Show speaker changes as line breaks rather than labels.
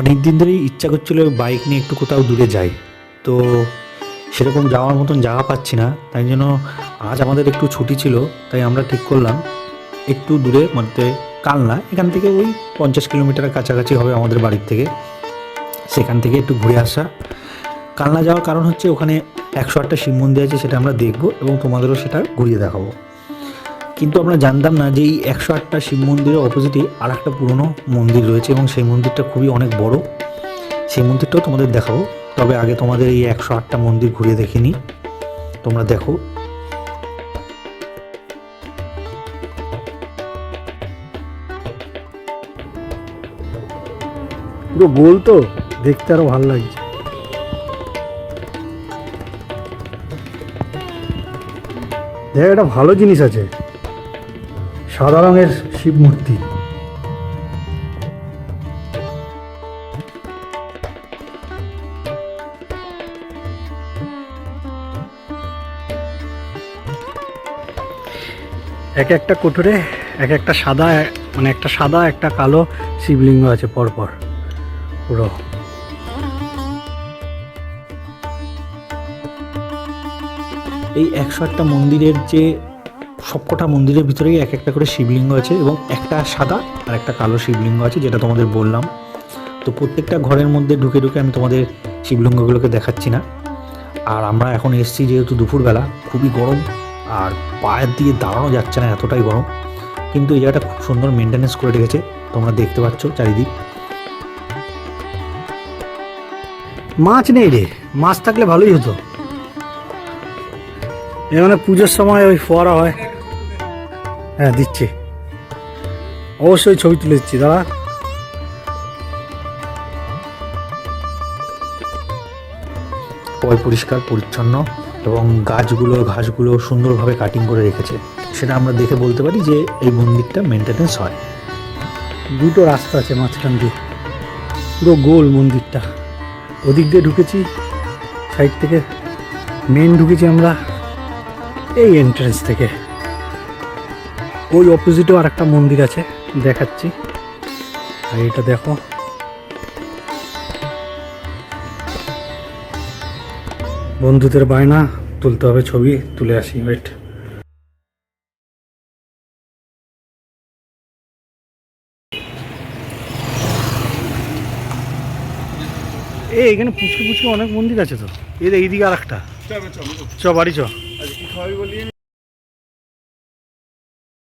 অনেক দিন ধরেই ইচ্ছা করছিল বাইক নিয়ে একটু কোথাও দূরে যাই। তো সেরকম যাওয়ার মতন জায়গা পাচ্ছি না, তাই জন্য আজ আমাদের একটু ছুটি ছিল, তাই আমরা ঠিক করলাম। একটু দূরে মধ্যে কালনা, এখান থেকে ওই পঞ্চাশ কিলোমিটারের কাছাকাছি হবে আমাদের বাড়ির থেকে। সেখান থেকে একটু ঘুরে আসা। কালনা যাওয়ার কারণ হচ্ছে ওখানে একশো আটটা শিব মন্দির আছে, সেটা আমরা দেখব এবং তোমাদেরও সেটা ঘুরিয়ে দেখাবো। কিন্তু আমরা জানতাম না যে এই একশো আটটা শিব মন্দিরের অপোজিটে আর একটা পুরনো মন্দির রয়েছে এবং সেই মন্দিরটা খুবই অনেক বড়। সেই মন্দিরটাও তোমাদের দেখাবো, তবে আগে তোমাদের এই একশো আটটা মন্দির ঘুরিয়ে দেখিনি তোমরা দেখো।
পুরো গোল তো, দেখতে আরও ভালো লাগছে। দেখ, একটা ভালো জিনিস আছে। সাদা রঙের শিব মূর্তি। এক একটা কোঠরে এক একটা সাদা মানে একটা সাদা, একটা কালো শিবলিঙ্গ আছে পরপর, পুরো।
এই একশো আটটা মন্দিরের যে সবকটা মন্দিরের ভিতরেই এক একটা করে শিবলিঙ্গ আছে এবং একটা সাদা আর একটা কালো শিবলিঙ্গ আছে যেটা তোমাদের বললাম। তো প্রত্যেকটা ঘরের মধ্যে ঢুকে ঢুকে আমি তোমাদের শিবলিঙ্গগুলোকে দেখাচ্ছি না। আর আমরা এখন এসেছি যেহেতু দুপুরবেলা, খুবই গরম আর পায়ের দিয়ে দাঁড়ানো যাচ্ছে না, এতটাই গরম। কিন্তু এই জায়গাটা খুব সুন্দর মেনটেনেন্স করে রেখেছে, তোমরা দেখতে পাচ্ছ চারিদিক।
মাছ নেই রে, মাছ থাকলে ভালোই হতো। এ মানে পুজোর সময় ওই ফোয়ারা হয়। হ্যাঁ দিচ্ছি। অবশ্যই ছবি তুলে দিচ্ছি দাদা
পয় পরিষ্কার পরিচ্ছন্ন এবং গাছগুলো ঘাসগুলো সুন্দরভাবে কাটিং করে রেখেছে। সেটা আমরা দেখে বলতে পারি যে এই মন্দিরটা মেনটেনেন্স হয়।
দুটো রাস্তা আছে মাঝখান দিয়ে। পুরো গোল মন্দিরটা। ওদিক দিয়ে ঢুকেছি সাইড থেকে মেন ঢুকেছি আমরা এই এন্ট্রেন্স থেকে। ওই অপোজিটেও আর একটা মন্দির আছে, দেখাচ্ছি। আর এটা দেখো। বন্ধুদের বায়না, তুলতে হবে ছবি, তুলে আসি ওয়েট এখানে পুচকে পুচকে অনেক মন্দির আছে তো। এর এইদিকে আর একটা চ, বাড়ি চ।